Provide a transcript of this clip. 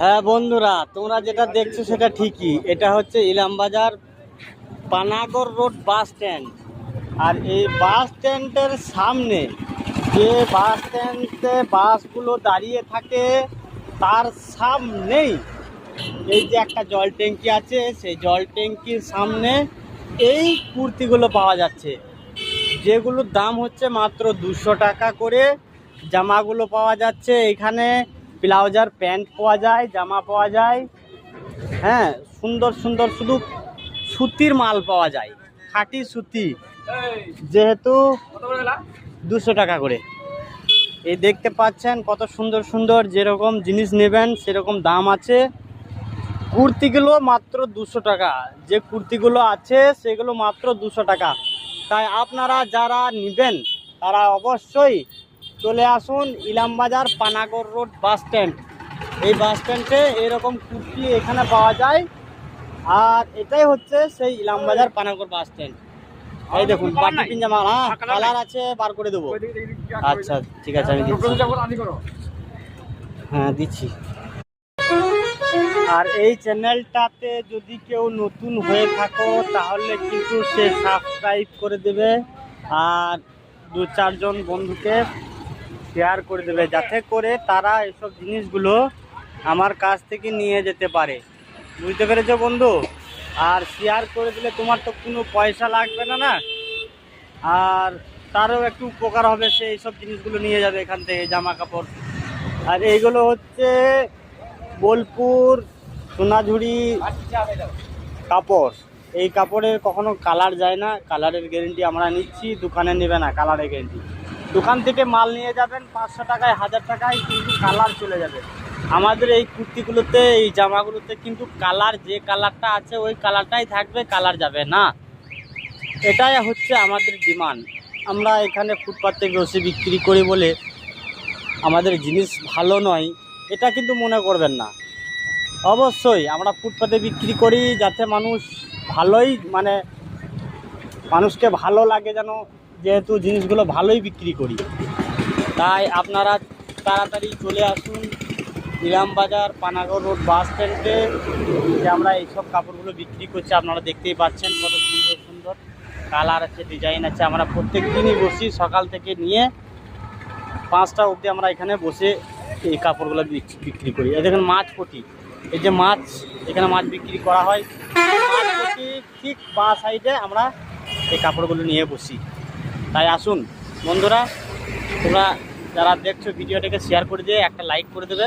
হ্যাঁ বন্ধুরা, তোমরা যেটা দেখছ সেটা ঠিকই। এটা হচ্ছে Ilambazar Panagarh road bus stand. আর এই বাস স্ট্যান্ডের সামনে যে বাস স্ট্যান্ডে বাসগুলো দাঁড়িয়ে থাকে, তার সামনেই এই যে একটা জল ট্যাঙ্কি আছে, সেই জল ট্যাঙ্কির সামনে এই কুর্তিগুলো পাওয়া যাচ্ছে। যেগুলোর দাম হচ্ছে মাত্র দুশো টাকা করে। জামাগুলো পাওয়া যাচ্ছে এখানে। ব্লাউজার, প্যান্ট পাওয়া যায়, জামা পাওয়া যায়। হ্যাঁ সুন্দর সুন্দর শুধু সুতির মাল পাওয়া যায়। খাঁটি সুতি। যেহেতু দুশো টাকা করে। এই দেখতে পাচ্ছেন কত সুন্দর সুন্দর যেরকম জিনিস নেবেন, সেরকম দাম আছে। কুর্তিগুলো মাত্র দুশো টাকা। যে কুর্তিগুলো আছে, সেগুলো মাত্র দুশো টাকা। তাই আপনারা যারা নেবেন, তারা অবশ্যই চলে আসুন Ilambazar Panagarh road bus stand. এই বাস স্ট্যান্ডে এরকম কুর্তি এখানে পাওয়া যায়। আর এটাই হচ্ছে সেই ইলামবাজার পানাগড় বাস স্ট্যান্ড। এই দেখুন হ্যাঁ কালার আছে বার করে দেবো। আচ্ছা ঠিক আছে আমি দিচ্ছি। হ্যাঁ দিচ্ছি। আর এই চ্যানেলটাতে যদি কেউ নতুন হয়ে থাকো তাহলে কিন্তু সে সাবস্ক্রাইব করে দেবে। আর দু চারজন বন্ধুকে শেয়ার করে দেবে যাতে করে তারা এসব জিনিসগুলো আমার কাছ থেকে নিয়ে যেতে পারে। বুঝতে পেরেছ বন্ধু? আর শেয়ার করে দিলে তোমার তো কোনো পয়সা লাগবে না না? আর তারও একটু উপকার হবে সে এইসব জিনিসগুলো নিয়ে যাবে এখান থেকে জামা কাপড় আর এইগুলো হচ্ছে বোলপুর সোনাঝুরি কাপড়। এই কাপড়ের কখনো কালার যায় না। কালারের গ্যারেন্টি আমরা নিচ্ছি দোকানে নেবে না কালারের গ্যারেন্টি দোকান থেকে মাল নিয়ে যাবেন, পাঁচশো টাকায়, হাজার টাকায়, কিন্তু কালার চলে যাবে। আমাদের এই কুর্তিগুলোতে, এই জামাগুলোতে কিন্তু কালার, যে কালারটা আছে, ওই কালারটাই থাকবে, কালার যাবে না। এটাই হচ্ছে আমাদের ডিমান্ড। আমরা এখানে ফুটপাতে বসে বিক্রি করি বলে আমাদের জিনিস ভালো নয়, এটা কিন্তু মনে করবেন না। অবশ্যই আমরা ফুটপাতে বিক্রি করি যাতে মানুষ ভালোই মানে মানুষকে ভালো লাগে যেন যেহেতু জিনিসগুলো ভালোই বিক্রি করি। তাই আপনারা তাড়াতাড়ি চলে আসুন ইলামবাজার পানাগড় রোড বাস স্ট্যান্ডে। যে আমরা এইসব কাপড়গুলো বিক্রি করছি, আপনারা দেখতেই পাচ্ছেন কত সুন্দর সুন্দর কালার আছে, ডিজাইন আছে। আমরা প্রত্যেক দিনই বসি, সকাল থেকে নিয়ে পাঁচটা অবধি আমরা এখানে বসে এই কাপড়গুলো বিক্রি করি। দেখুন মাছ পটি। এই যে মাছ, এখানে মাছ বিক্রি করা হয়। মাছ ঠিক বা সাইডে আমরা এই কাপড়গুলো নিয়ে বসি। তাই আসুন। বন্ধুরা তোমরা যারা দেখছ ভিডিওটাকে শেয়ার করে দিয়ে একটা লাইক করে দেবে।